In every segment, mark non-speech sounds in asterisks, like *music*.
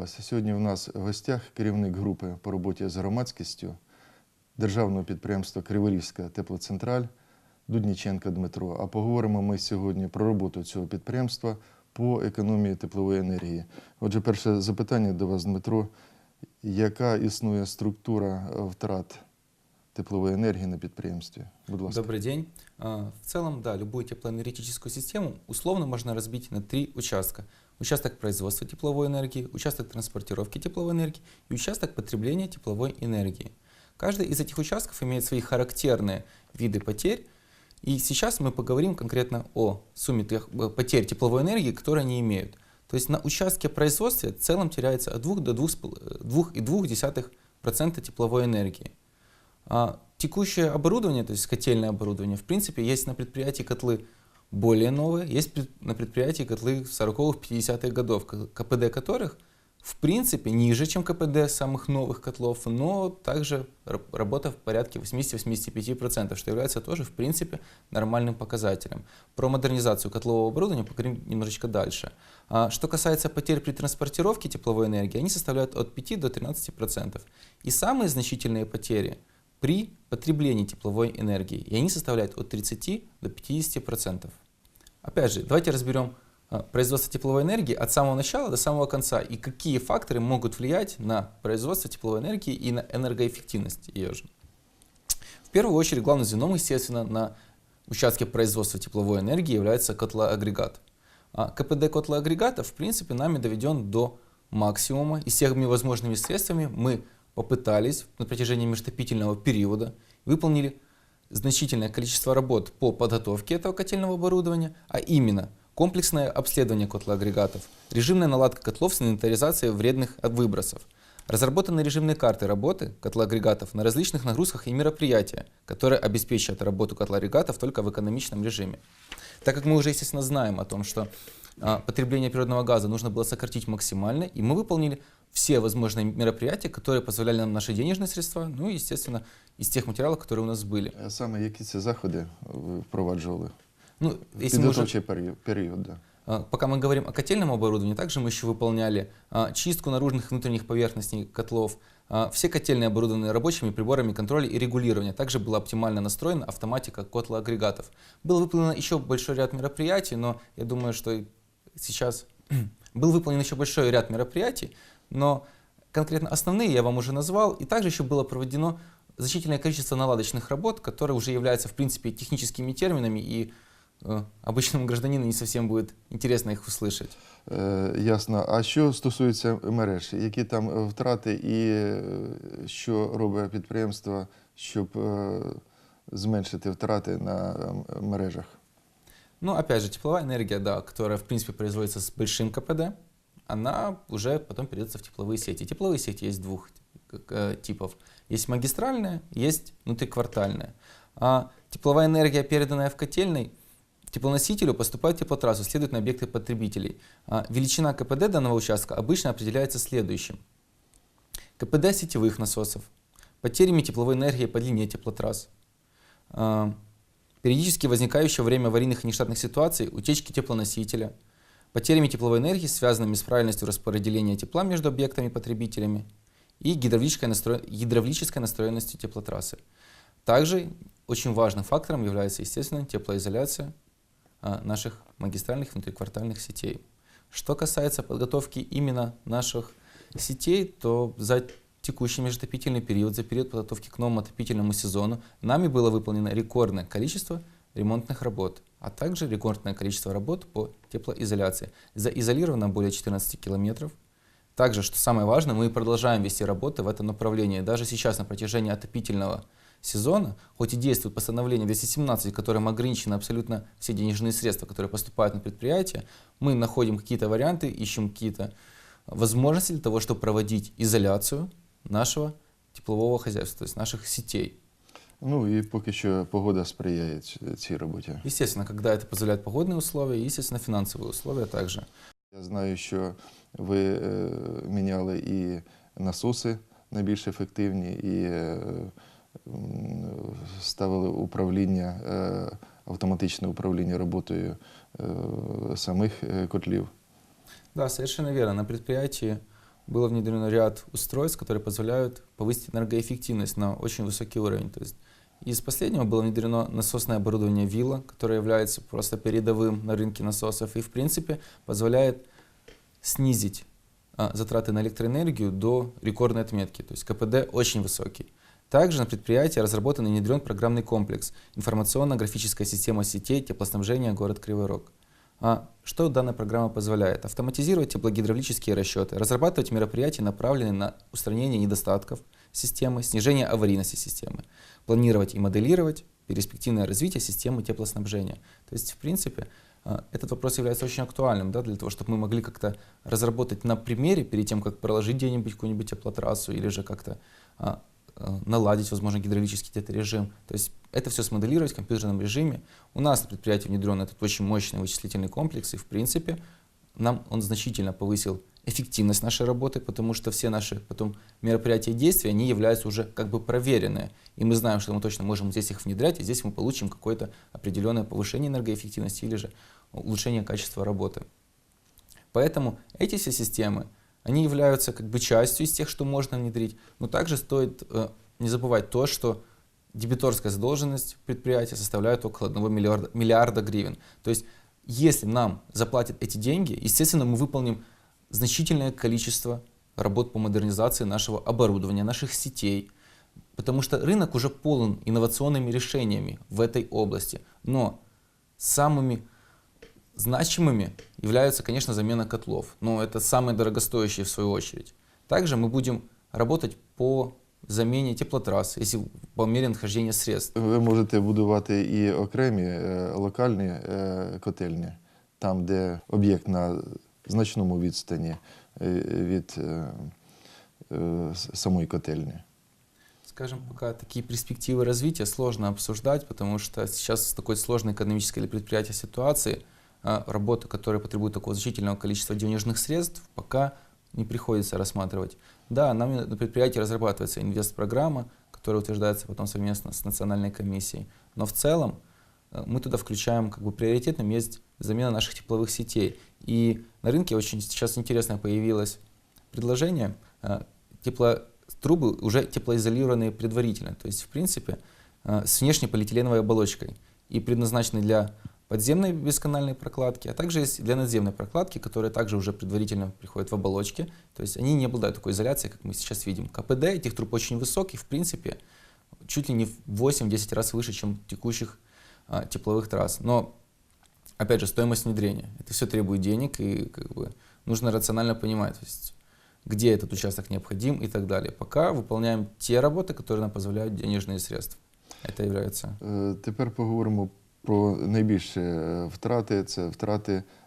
Вас. Сьогодні у нас в гостях керівник групи по роботі з громадськістю державного підприємства Криворізька теплоцентраль Дудніченка Дмитро. А поговоримо ми сьогодні про роботу цього підприємства по економії теплової енергії. Отже, перше запитання до вас, Дмитро. Яка існує структура втрат теплової енергії на підприємстві? Будь ласка. Добрый день. В целом, да, любую теплоэнергетическую систему условно можно разбить на три участка. Участок производства тепловой энергии, участок транспортировки тепловой энергии и участок потребления тепловой энергии. Каждый из этих участков имеет свои характерные виды потерь. И сейчас мы поговорим конкретно о сумме тех- э, потерь тепловой энергии, которые они имеют. То есть на участке производства в целом теряется от 2 до 2,2% тепловой энергии. А текущее оборудование, то есть котельное оборудование, в принципе, есть на предприятии котлы более новые, есть на предприятии котлы 40-х, 50-х годов, КПД которых, в принципе, ниже, чем КПД самых новых котлов, но также работа в порядке 80-85%, что является тоже, в принципе, нормальным показателем. Про модернизацию котлового оборудования поговорим немножечко дальше. А Что касается потерь при транспортировке тепловой энергии, они составляют от 5 до 13%. И самые значительные потери при потреблении тепловой энергии, и они составляют от 30 до 50%. Опять же, давайте разберем а, производство тепловой энергии от самого начала до самого конца и какие факторы могут влиять на производство тепловой энергии и на энергоэффективность ее же. В первую очередь, главным звеном, естественно, на участке производства тепловой энергии является котлоагрегат. А КПД котлоагрегата, в принципе, нами доведен до максимума, и всеми возможными средствами мы попытались на протяжении межтопительного периода, выполнили значительное количество работ по подготовке этого котельного оборудования, а именно комплексное обследование котлоагрегатов, режимная наладка котлов с инвентаризацией вредных выбросов, разработаны режимные карты работы котлоагрегатов на различных нагрузках и мероприятия, которые обеспечат работу котлоагрегатов только в экономичном режиме. Так как мы уже, естественно, знаем о том, что а, потребление природного газа нужно было сократить максимально, и мы выполнили все возможные мероприятия, которые позволяли нам наши денежные средства, ну и, естественно, из тех материалов, которые у нас были. А Саме які це заходи ви впроваджували? Ну, если мы уже Підготовчий період, період да. А, Пока мы говорим о котельном оборудовании, также мы еще выполняли а, чистку наружных и внутренних поверхностей котлов. А, Все котельные оборудованы рабочими приборами контроля и регулирования. Также была оптимально настроена автоматика котлоагрегатов. Был выполнен еще большой ряд мероприятий, но я думаю, что и сейчас *clears throat* был выполнен еще большой ряд мероприятий, но конкретно основные я вам уже назвал. И также еще было проведено значительное количество наладочных работ, которые уже являются, в принципе, техническими терминами, и э, обычному гражданину не совсем будет интересно их услышать. Е, ясно. А що стосується мереж, які там е, втрати і е, що робить підприємство, щоб е, зменшити втрати на е, мережах? Ну, опять же, тепловая энергия, да, которая, в принципе, производится с большим КПД, Она уже потом передается в тепловые сети. Тепловые сети есть двух э, типов. Есть магистральная, есть внутриквартальная. А тепловая энергия, переданная в котельной, теплоносителю поступает в теплотрассу, следует на объекты потребителей. А величина КПД данного участка обычно определяется следующим. КПД сетевых насосов, потерями тепловой энергии по длине теплотрасс, а, периодически возникающее во время аварийных и нештатных ситуаций утечки теплоносителя, потерями тепловой энергии, связанными с правильностью распределения тепла между объектами и потребителями и гидравлической, настро... гидравлической настроенностью теплотрассы. Также очень важным фактором является, естественно, теплоизоляция а, наших магистральных внутриквартальных сетей. Что касается подготовки именно наших сетей, то за текущий межотопительный период, за период подготовки к новому отопительному сезону, нами было выполнено рекордное количество ремонтных работ, а также рекордное количество работ по теплоизоляции. Заизолировано более 14 километров. Также, что самое важное, мы продолжаем вести работы в этом направлении. Даже сейчас на протяжении отопительного сезона, хоть и действует постановление 217, которым ограничены абсолютно все денежные средства, которые поступают на предприятие, мы находим какие-то варианты, ищем какие-то возможности для того, чтобы проводить изоляцию нашего теплового хозяйства, то есть наших сетей. Ну і поки що погода сприяє ць- цій роботі. Естественно, когда это позволяют погодные условия, и, естественно, финансовые условия также. Я знаю, що ви е, міняли і насоси найбільш ефективні, і е, м, ставили управління, е, автоматичне управління роботою е, самих е, котлів. Да, совершенно верно. На предприятии было внедрено ряд устройств, которые позволяют повысить энергоэффективность на очень высокий уровень. То есть из последнего было внедрено насосное оборудование Вилла, которое является просто передовым на рынке насосов и, в принципе, позволяет снизить а, затраты на электроэнергию до рекордной отметки, то есть КПД очень высокий. Также на предприятии разработан и внедрен программный комплекс информационно-графическая система сетей теплоснабжения город Кривой Рог. А что данная программа позволяет? Автоматизировать теплогидравлические расчеты, разрабатывать мероприятия, направленные на устранение недостатков системы, снижение аварийности системы, планировать и моделировать перспективное развитие системы теплоснабжения. То есть, в принципе, а, этот вопрос является очень актуальным да, для того, чтобы мы могли как-то разработать на примере, перед тем, как проложить где-нибудь какую-нибудь теплотрассу или же как-то а, а, наладить, возможно, гидравлический где-то режим. То есть это все смоделировать в компьютерном режиме. У нас на предприятии внедрен этот очень мощный вычислительный комплекс, и в принципе нам он значительно повысил эффективность нашей работы, потому что все наши потом мероприятия и действия, они являются уже как бы проверенные. И мы знаем, что мы точно можем здесь их внедрять, и здесь мы получим какое-то определенное повышение энергоэффективности или же улучшение качества работы. Поэтому эти все системы, они являются как бы частью из тех, что можно внедрить, но также стоит э, не забывать то, что дебиторская задолженность предприятия составляет около 1 миллиарда, миллиарда гривен. То есть, если нам заплатят эти деньги, естественно, мы выполним значительное количество работ по модернизации нашего оборудования, наших сетей, потому что рынок уже полон инновационными решениями в этой области. Но самыми значимыми являются, конечно, замена котлов, но это самые дорогостоящие в свою очередь. Также мы будем работать по заміні теплотрас, якщо по мірі надходження средств. Ви можете будувати і окремі е, локальні е, котельні, там, де об'єкт на значному відстані е, від е, е, с- самої котельні. Скажем, пока такие перспективы развития сложно обсуждать, потому что сейчас с такой сложной экономической для предприятия ситуации а, работа, которая потребует такого значительного количества денежных средств, пока не приходится рассматривать. Да, нам на предприятии разрабатывается инвест-программа, которая утверждается потом совместно с национальной комиссией. Но в целом э, мы туда включаем, как бы приоритетным есть замена наших тепловых сетей. И на рынке очень сейчас интересно появилось предложение, э, тепло, трубы уже теплоизолированные предварительно, то есть в принципе э, с внешней полиэтиленовой оболочкой и предназначены для подземной бесканальной прокладки, а также есть для надземной прокладки, которая также уже предварительно приходит в оболочке. То есть они не обладают такой изоляцией, как мы сейчас видим. КПД этих труб очень высокий, в принципе, чуть ли не в 8-10 раз выше, чем текущих а, тепловых трасс. Но, опять же, стоимость внедрения. Это все требует денег, и как бы, нужно рационально понимать, то есть, где этот участок необходим и так далее. Пока выполняем те работы, которые нам позволяют денежные средства. Это является Е, Тепер поговоримо про найбільші е, втрати. Це втрати е, с-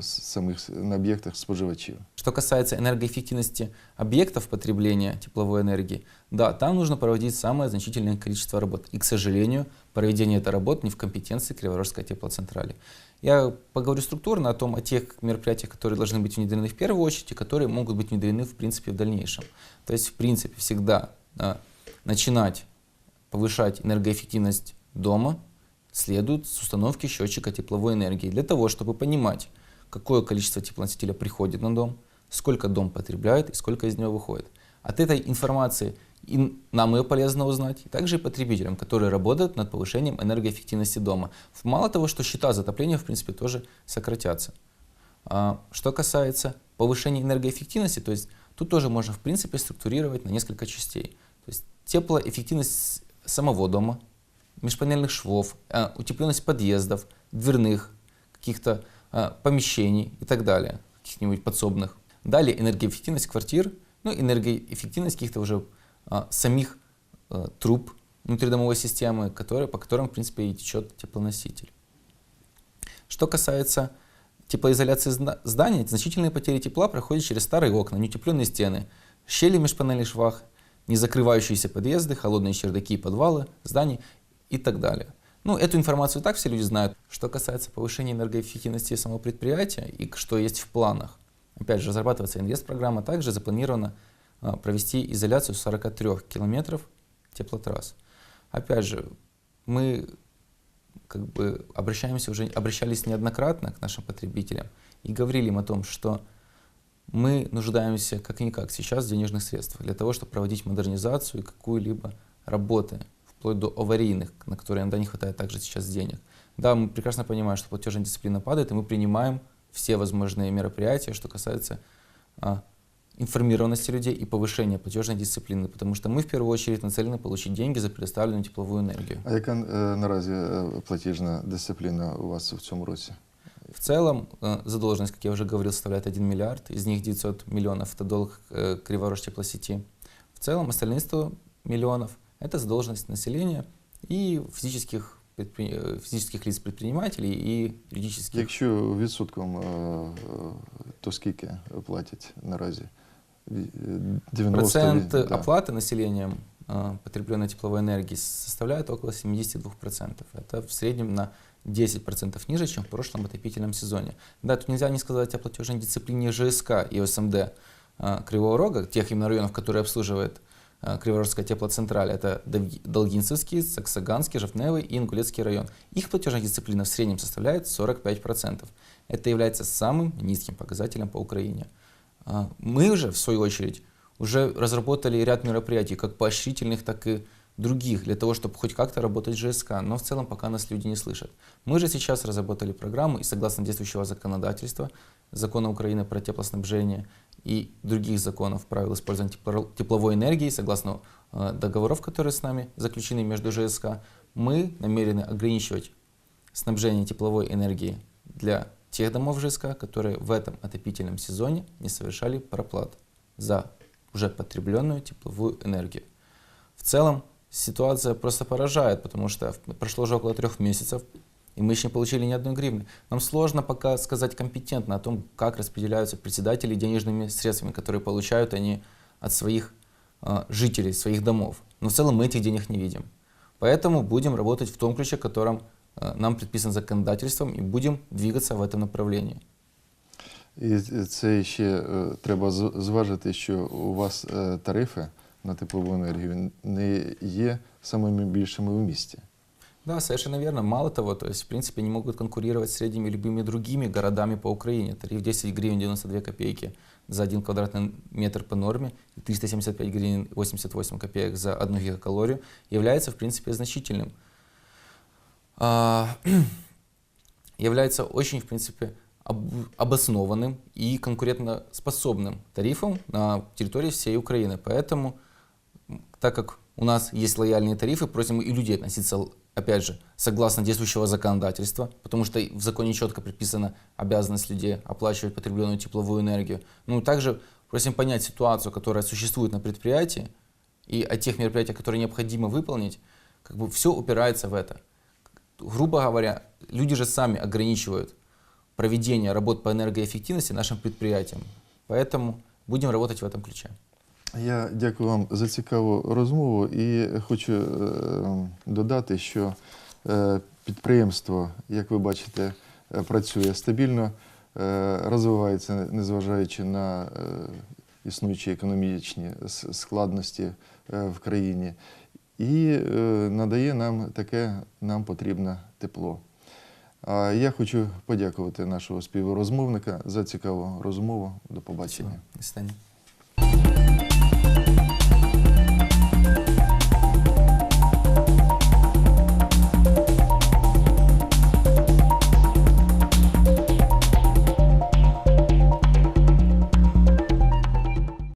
самих с- на об'єктах споживачів. Что касается энергоэффективности объектов потребления тепловой энергии, да, там нужно проводить самое значительное количество работ. И, к сожалению, проведение этой работ не в компетенции Криворожской теплоцентрали. Я поговорю структурно о том, о тех мероприятиях, которые должны быть внедрены в первую очередь, и которые могут быть внедрены, в принципе, в дальнейшем. То есть, в принципе, всегда а, начинать повышать энергоэффективность дома следует с установки счетчика тепловой энергии для того, чтобы понимать, какое количество теплоносителя приходит на дом, сколько дом потребляет и сколько из него выходит. От этой информации и нам ее полезно узнать, и также и потребителям, которые работают над повышением энергоэффективности дома. Мало того, что счета за отопление, в принципе, тоже сократятся. А, Что касается повышения энергоэффективности, то есть тут тоже можно, в принципе, структурировать на несколько частей. То есть теплоэффективность самого дома, межпанельных швов, а, утепленность подъездов, дверных, каких-то а, помещений и так далее, каких-нибудь подсобных. Далее энергоэффективность квартир, ну, энергоэффективность каких-то уже а, самих труб внутридомовой системы, которые, по которым, в принципе, и течет теплоноситель. Что касается теплоизоляции зданий, значительные потери тепла проходят через старые окна, неутепленные стены, щели в межпанельных швах, незакрывающиеся подъезды, холодные чердаки и подвалы зданий и так далее. Ну, эту информацию и так все люди знают. Что касается повышения энергоэффективности самого предприятия и что есть в планах. Опять же, разрабатывается инвест-программа, также запланировано а, провести изоляцию 43 километров теплотрасс. Опять же, мы как бы обращаемся уже, обращались неоднократно к нашим потребителям и говорили им о том, что мы нуждаемся как-никак сейчас в денежных средствах для того, чтобы проводить модернизацию и какую-либо работы, вплоть до аварийных, на которые иногда не хватает также сейчас денег. Да, мы прекрасно понимаем, что платежная дисциплина падает, и мы принимаем все возможные мероприятия, что касается а, информированности людей и повышения платежной дисциплины, потому что мы в первую очередь нацелены получить деньги за предоставленную тепловую энергию. А яка е, наразі е, платіжна дисципліна у вас в цьому році? В целом э, задолженность, как я уже говорил, составляет 1 миллиард, из них 900 миллионов – это долг э, Криворож теплосети. В целом остальные 100 миллионов – это задолженность населения и физических, предпри- э, физических лиц предпринимателей и юридических. Якщо відсотком, е, е, то скільки платять наразі? Ві- е, 90 Процент да. оплаты населением э, потребленной тепловой энергии составляет около 72%. Это в среднем на 10% ниже, чем в прошлом отопительном сезоне. Да, тут нельзя не сказать о платежной дисциплине ЖСК и ОСМД э, Кривого Рога, тех именно районов, которые обслуживает э, Криворожская теплоцентраль. Это Долги- Долгинцевский, Саксаганский, Жовтневый и Ингулецкий район. Их платежная дисциплина в среднем составляет 45%. Это является самым низким показателем по Украине. А, Мы же, в свою очередь, уже разработали ряд мероприятий, как поощрительных, так и других, для того, чтобы хоть как-то работать с ЖСК, но в целом пока нас люди не слышат. Мы же сейчас разработали программу, и согласно действующего законодательства, закона Украины про теплоснабжение и других законов, правил использования тепло- тепловой энергии, согласно э, договоров, которые с нами заключены между ЖСК, мы намерены ограничивать снабжение тепловой энергии для тех домов ЖСК, которые в этом отопительном сезоне не совершали проплат за уже потребленную тепловую энергию. В целом ситуация просто поражает, потому что прошло уже около трех месяцев, и мы еще не получили ни одной гривны. Нам сложно пока сказать компетентно о том, как распределяются председатели денежными средствами, которые получают они от своих э, жителей, своих домов. Но в целом мы этих денег не видим. Поэтому будем работать в том ключе, которым э, нам предписан законодательством, и будем двигаться в этом направлении. І це ще е, треба з- зважити, що у вас е, тарифи на теплову енергію не є самими більшими в місті. Да, совершенно верно. Мало того, то есть, в принципе, они могут конкурировать с средними любыми другими городами по Украине. Тариф 10 гривен 92 копейки за 1 квадратный метр по норме и 375 гривен 88 копеек за 1 гигакалорию является, в принципе, значительным. А, *clears throat* является очень, в принципе, об- обоснованным и конкурентоспособным тарифом на территории всей Украины. Поэтому, так как у нас есть лояльные тарифы, просим и людей относиться, опять же, согласно действующего законодательства, потому что в законе четко предписана обязанность людей оплачивать потребленную тепловую энергию. Ну, также просим понять ситуацию, которая существует на предприятии, и о тех мероприятиях, которые необходимо выполнить, как бы все упирается в это. Грубо говоря, люди же сами ограничивают проведение работ по энергоэффективности нашим предприятиям. Поэтому будем работать в этом ключе. Я дякую вам за цікаву розмову і хочу е, додати, що е, підприємство, як ви бачите, е, працює стабільно, розвивається, незважаючи на існуючі економічні складності в країні, і надає нам таке нам потрібне тепло. А я хочу подякувати нашого співрозмовника за цікаву розмову. До побачення.